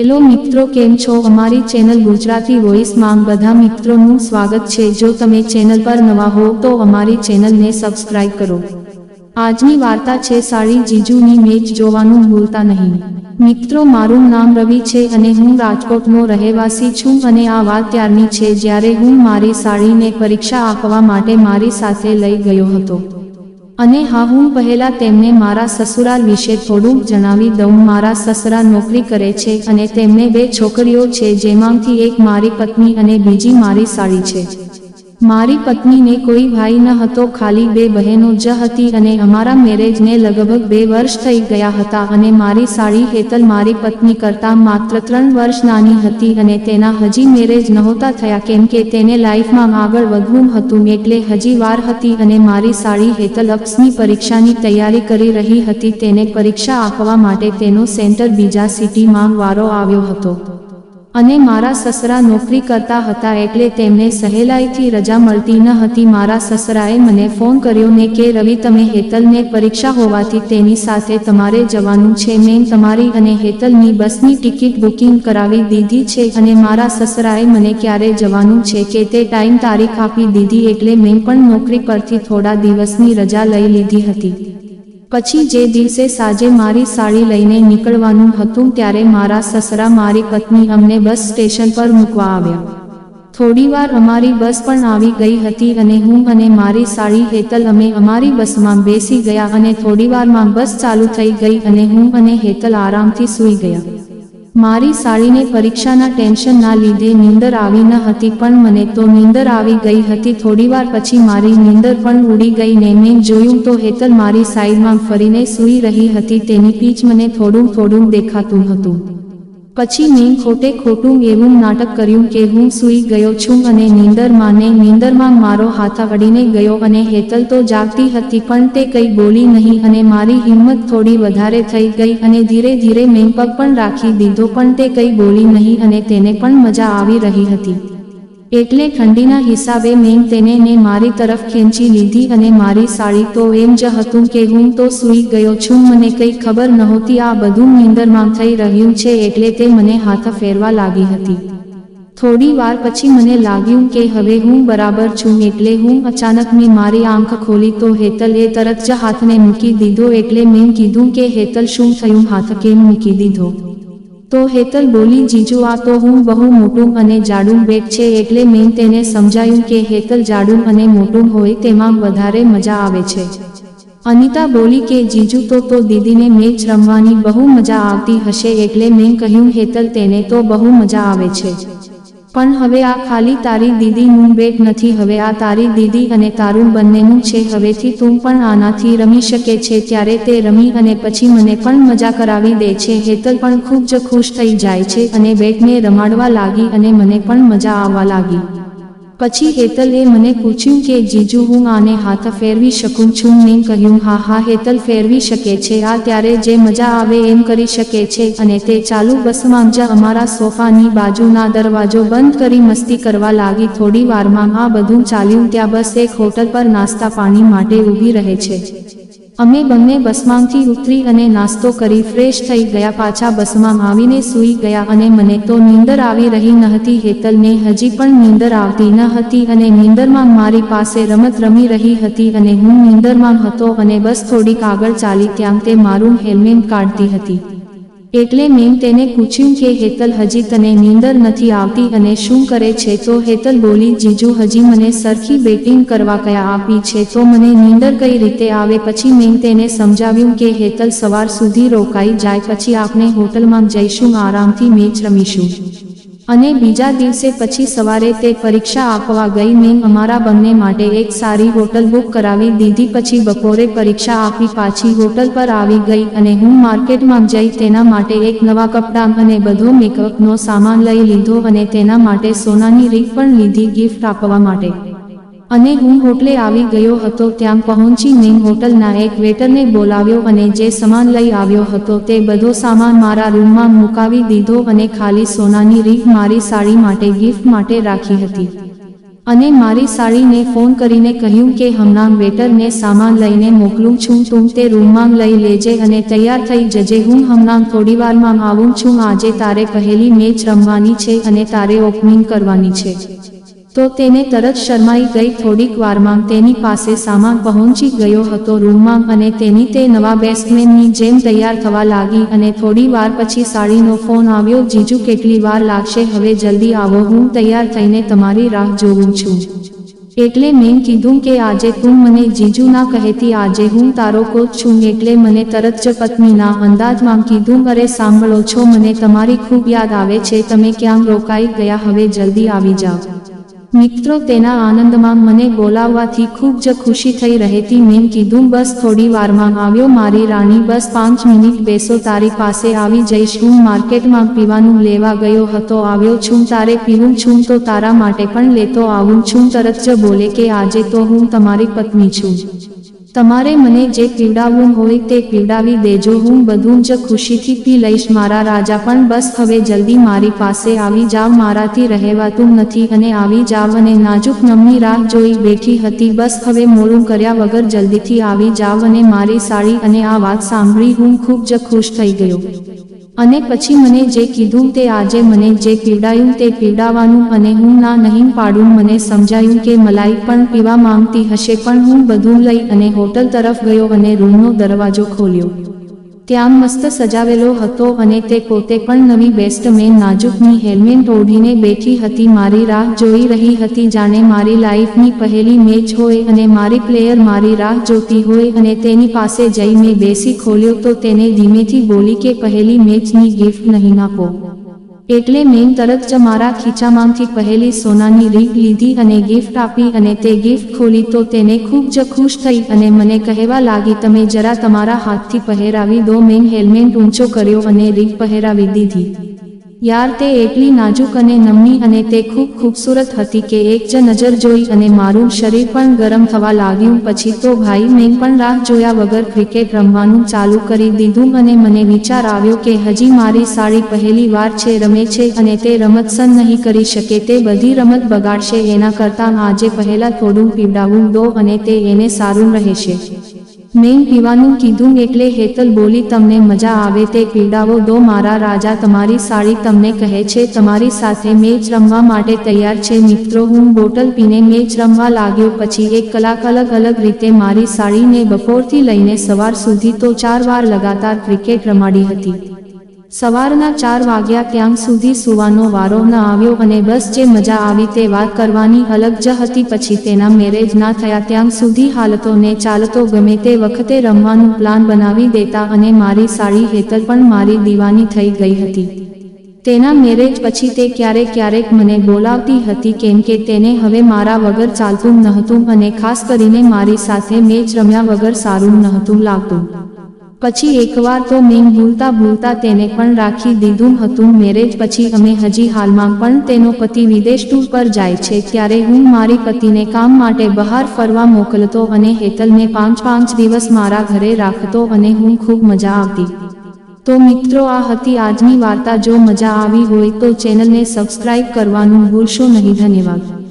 Hello મિત્રો, કેમ છો? અમારી ચેનલ ગુજરાતી વોઇસમાં બધા મિત્રોનું સ્વાગત છે. જો તમે ચેનલ પર નવા હો, તો અમારી ચેનલને સબસ્ક્રાઇબ કરો. આજની વાર્તા છે સાડી જીજુની મેચ જોવાનું ભૂલતા નહીં. મિત્રો, મારું નામ રવિ છે અને હું રાજકોટનો રહેવાસી છું અને આ વાત ત્યારની છે. જ્યારે હું મારી સાડીને પરીક્ષા આપવા માટે મારી સાથે લઈ ગયો હતો. અને હા, હું પહેલા તેમને મારા સસુરાલ વિશે થોડું જણાવી દઉં. મારા સસરા નોકરી કરે છે અને તેમને બે છોકરીઓ છે, જેમાંથી એક મારી પત્ની અને બીજી મારી સાળી છે. મારી પત્નીને કોઈ ભાઈ ન હતો, ખાલી બે બહેનો જ હતી અને અમારા મેરેજને લગભગ બે વર્ષ થઈ ગયા હતા અને મારી સાળી હેતલ મારી પત્ની કરતાં માત્ર ત્રણ વર્ષ નાની હતી અને તેના હજી મેરેજ નહોતા થયા, કેમ કે તેને લાઈફમાં આગળ વધવું હતું એટલે હજી વાર હતી અને મારી સાળી હેતલ અપ્સની પરીક્ષાની તૈયારી કરી રહી હતી, તેને પરીક્ષા આપવા માટે તેનો સેન્ટર બીજા સિટીમાં વારો આવ્યો હતો. અને મારા સસરા નોકરી કરતા હતા એટલે તેમને સહેલાઈથી રજા મળતી ન હતી. મારા સસરાએ મને ફોન કર્યો ને કે, રવિ, તમે હેતલને પરીક્ષા હોવાથી તેની સાથે તમારે જવાનું છે. મેં તમારી અને હેતલની બસની ટિકિટ બુકિંગ કરાવી દીધી છે અને મારા સસરાએ મને ક્યારે જવાનું છે કે તે ટાઈમ તારીખ આપી દીધી એટલે મેં પણ નોકરી પરથી થોડા દિવસની રજા લઈ લીધી હતી. પછી જે દિવસે સાંજે મારી સાડી લઈને નીકળવાનું હતું ત્યારે મારા સસરા મારી પત્ની અમને બસ સ્ટેશન પર મૂકવા આવ્યા. થોડીવાર અમારી બસ પણ આવી ગઈ હતી અને હું અને મારી સાડી હેતલ અમે અમારી બસમાં બેસી ગયા અને થોડીવારમાં બસ ચાલુ થઈ ગઈ અને હું અને હેતલ આરામથી સૂઈ ગયા. મારી સાડીને પરીક્ષાના ટેન્શનના લીધે નીંદર આવી ન હતી, પણ મને તો નીંદર આવી ગઈ હતી. થોડીવાર પછી મારી નીંદર પણ ઉડી ગઈ ને મેં જોયું તો હેતલ મારી સાઈડમાં ફરીને સૂઈ રહી હતી. તેની પીચ મને થોડું થોડું દેખાતું હતું. પછી મેં ખોટે ખોટું એવું નાટક કર્યું કે હું સૂઈ ગયો છું અને નીંદરમાં ને નીંદરમાં મારો હાથ અડીને ગયો અને હેતલ તો જાગતી હતી પણ તે કંઈ બોલી નહીં અને મારી હિંમત થોડી વધારે થઈ ગઈ અને ધીરે ધીરે મેં પગ પણ રાખી દીધો પણ તે કંઈ બોલી નહીં અને તેને પણ મજા આવી રહી હતી. એટલે ઠંડીના હિસાબે મેં તેને ને મારી તરફ ખેંચી લીધી અને મારી સાડી તો એમ જ હતું કે હું તો સૂઈ ગયો છું, મને કંઈ ખબર નહોતી આ બધું નીંદરમાં થઈ રહ્યું છે એટલે તે મને હાથ ફેરવા લાગી હતી. થોડી વાર પછી મને લાગ્યું કે હવે હું બરાબર છું એટલે હું અચાનક મેં મારી આંખ ખોલી તો હેતલ એ તરત જ હાથને મૂકી દીધો એટલે મેં કીધું કે હેતલ શું થયું? હાથ કેમ મૂકી દીધો? તો હેતલ બોલી જીજુ, આ તો હું બહુ મોટું અને જાડું બેટ છે એટલે મેં તેને સમજાયું કે હેતલ જાડું અને મોટું હોય તેમાં વધારે મજા આવે છે. અનિતા બોલી કે, જીજુ, તો તો દીદીને મેચ રમવાની બહુ મજા આવતી હશે એટલે મેં કહ્યું, હેતલ, તેને તો બહુ મજા આવે છે. પણ હવે આ ખાલી તારી દીદીનું બેટ નથી, હવે આ તારી દીદી અને તારું બંનેનું છે, હવેથી તું પણ આનાથી રમી શકે છે, ત્યારે તે રમી અને પછી મને પણ મજા કરાવી દે છે. હેતલ પણ ખૂબ જ ખુશ થઈ જાય છે અને બેટને રમાડવા લાગી અને મને પણ મજા આવવા લાગી. પછી હેતલે મને પૂછ્યું કે, જીજુ, હું આને હાથ ફેરવી શકું છું મેં કહ્યું, હા હા, હેતલ ફેરવી શકે છે, આ ત્યારે જે મજા આવે એમ કરી શકે છે અને તે ચાલુ બસમાં જ અમારા સોફાની બાજુના દરવાજો બંધ કરી મસ્તી કરવા લાગી. થોડી વારમાં આ બધું ચાલ્યું, ત્યાં બસ એક હોટલ પર નાસ્તા પાણી માટે ઊભી રહે છે. અમે બંને બસમાંથી ઉતરી અને નાસ્તો કરી ફ્રેશ થઈ ગયા પાછા બસમાં આવીને સૂઈ ગયા અને મને તો નીંદર આવી રહી ન હતી હેતલને હજી પણ નીંદર આવતી ન હતી અને નીંદરમાં મારી પાસે રમત રમી રહી હતી અને હું નીંદરમાં હતો અને બસ થોડીક આગળ ચાલી ત્યાં તે મારું હેલ્મેટ કાઢતી હતી. એટલે મેં તેને પૂછ્યું કે હેતલ હજી તને નીંદર નથી આવતી અને શું કરે છે? તો હેતલ બોલી, જીજુ હજી મને સરખી બેટિંગ કરવા કયા આપી છે? તો મને નીંદર કઈ રીતે આવે? પછી મેં તેને સમજાવ્યું કે હેતલ સવાર સુધી રોકાઈ જાય, પછી આપણે હોટલમાં જઈશું, આરામથી મેચ રમીશું. અને બીજા દિવસે પછી સવારે તે પરીક્ષા આપવા ગઈ મેં અમારા બંને માટે એક સારી હોટલ બુક કરાવી દીધી. પછી બપોરે પરીક્ષા આપી પાછી હોટલ પર આવી ગઈ અને હું માર્કેટમાં જઈ તેના માટે એક નવા કપડાં અને બધો મેકઅપનો સામાન લઈ લીધો અને તેના માટે સોનાની રીંગ પણ લીધી ગિફ્ટ આપવા માટે. અને હું હોટલે આવી ગયો હતો ત્યાં પહોંચી મેં હોટલના એક વેટરને બોલાવ્યો અને જે સામાન લઈ આવ્યો હતો તે બધો સામાન મારા રૂમમાં મુકાવી દીધો અને ખાલી સોનાની રીંગ મારી સાડી માટે ગિફ્ટ માટે રાખી હતી. અને મારી સાડીને ફોન કરીને કહ્યું કે હમણાં વેટરને સામાન લઈને મોકલું છું, તું તે રૂમમાં લઈ લેજે અને તૈયાર થઈ જજે. હું હમણાં થોડીવારમાં આવું છું, આજે તારે પહેલી મેચ રમવાની છે અને તારે ઓપનિંગ કરવાની છે. તો તેને તરત શરમાઈ ગઈ થોડીક વારમાં તેની પાસે સામાન પહોંચી ગયો હતો રૂમમાં અને તેની તે નવા બેટ્સમેનની જેમ તૈયાર થવા લાગી અને થોડી વાર પછી સાડીનો ફોન આવ્યો, જીજુ, કેટલી વાર લાગશે? હવે જલ્દી આવો, હું તૈયાર થઈને તમારી રાહ જોઉં છું. એટલે મેં કીધું કે આજે તું મને જીજુ, ના કહેતી આજે હું તારો કોચ છું. એટલે મને તરત જ પત્નીના અંદાજમાં કીધું, અરે, સાંભળો છો, મને તમારી ખૂબ યાદ આવે છે, તમે ક્યાં રોકાઈ ગયા, હવે જલ્દી આવી જાઓ. મિત્રો, તેના આનંદમાં મને બોલાવવાથી ખૂબ જ ખુશી થઈ રહેતી મેં કીધું, બસ થોડી વારમાં આવ્યો, મારી રાણી બસ પાંચ મિનિટ બેસો, તારી પાસે આવી જઈશ હું માર્કેટમાં પીવાનું લેવા ગયો હતો, આવ્યો છું, તારે પીવું છું, તો તારા માટે પણ લેતો આવું છું, તરત જ બોલે કે આજે તો હું તમારી પત્ની છું. તમારે મને જે પીવડાવવું હોય તે પીવડાવી દેજો, હું બધું જ ખુશીથી પી લઈશ. મારા રાજા પણ બસ, હવે જલ્દી મારી પાસે આવી જાવ. મારાથી રહેવાતું નથી અને આવી જાવ અને નાજુક નમની રાહ જોઈ બેઠી હતી. બસ, હવે મોડું કર્યા વગર જલ્દીથી આવી જાવ અને મારી સાડી અને આ વાત સાંભળી હું ખૂબ જ ખુશ થઈ ગયો. અને પછી મને જે કીધું તે આજે મને જે પીવડાયું તે પીવડાવવાનું અને હું ના નહીં પાડું મને સમજાયું કે મલાઈ પણ પીવા માંગતી હશે પણ હું બધું લઈ અને હોટલ તરફ ગયો અને રૂમનો દરવાજો ખોલ્યો. ત્યાં મસ્ત સજાવેલો હતો અને તે પોતે પણ નવી બેસ્ટમેન નાજુકની હેલ્મેટ ઓઢીને બેઠી હતી. મારી રાહ જોઈ રહી હતી જાણે મારી લાઈફની પહેલી મેચ હોય અને મારી પ્લેયર મારી રાહ જોતી હોય અને તેની પાસે જઈ મેં બેસી ખોલ્યો તો તેને ધીમેથી બોલી કે પહેલી મેચની ગિફ્ટ નહીં આપો. એટલે મેં તરત જ મારા ખીચામાંથી પહેલી સોનાની રીંગ લીધી અને ગિફ્ટ આપી અને તે ગિફ્ટ ખોલી તો તેને ખૂબ જ ખુશ થઈ અને મને કહેવા લાગી, તમે જરા તમારા હાથથી પહેરાવી દો. મેં હેલ્મેટ ઊંચો કર્યો અને રીંગ પહેરાવી દીધી. યાર, તે એટલી નાજુક અને નમની અને તે ખૂબ ખૂબસૂરત હતી કે એક જ નજર જોઈ અને મારું શરીર પણ ગરમ થવા લાગ્યું. પછી તો ભાઈ, મેં પણ રાહ જોયા વગર ક્રિકેટ રમવાનું ચાલુ કરી દીધું અને મને વિચાર આવ્યો કે હજી મારી સાડી પહેલી વાર છે, રમે છે અને તે રમત સન નહીં કરી શકે. તે બધી રમત બગાડશે, એના કરતાં આજે પહેલા થોડું પીવડાવું દો અને તે એને સારું રહેશે. મેં પીવાનું કીધું એટલે હેતલ બોલી, તમને મજા આવે તે પીડાવો દો મારા રાજા, તમારી સાડી તમને કહે છે, તમારી સાથે મેચ રમવા માટે તૈયાર છે, મિત્રો, હું બોટલ પીને મેચ રમવા લાગ્યો, પછી એક કલાક અલગ અલગ રીતે મારી સાડીને બપોરથી લઈને સવાર સુધી તો ચાર વાર લગાતાર ક્રિકેટ રમાડી હતી. સવારના ચાર વાગ્યા ત્યાં સુધી સુવાનો વારો ન આવ્યો અને બસ જે મજા આવી તે વાત કરવાની અલગ જ હતી. પછી તેના મેરેજ ના થયા ત્યાં સુધી હાલતો ને ચાલતો ગમે તે વખતે રમવાનું પ્લાન બનાવી દેતા અને મારી સાડી હેતર પણ મારી દીવાની થઈ ગઈ હતી. તેના મેરેજ પછી તે ક્યારેક ક્યારેક મને બોલાવતી હતી કેમ કે તેને હવે મારા વગર ચાલતું નહોતું અને ખાસ કરીને મારી સાથે મેચ રમ્યા વગર સારું નહોતું લાગતું. પછી એકવાર તો મેં ભૂલતા ભૂલતા તેને પણ રાખી દીધું હતું. મેરેજ પછી અમે હજી હાલમાં પણ તેનો પતિ વિદેશ ટૂર પર જાય છે. ત્યારે હું મારી પતિને કામ માટે બહાર ફરવા મોકલતો અને હેતલને પાંચ પાંચ દિવસ મારા ઘરે રાખતો અને હું ખૂબ મજા આવતી. તો મિત્રો, આ હતી આજની વાર્તા. જો મજા આવી હોય તો ચેનલને સબસ્ક્રાઇબ કરવાનું ભૂલશો નહીં. ધન્યવાદ.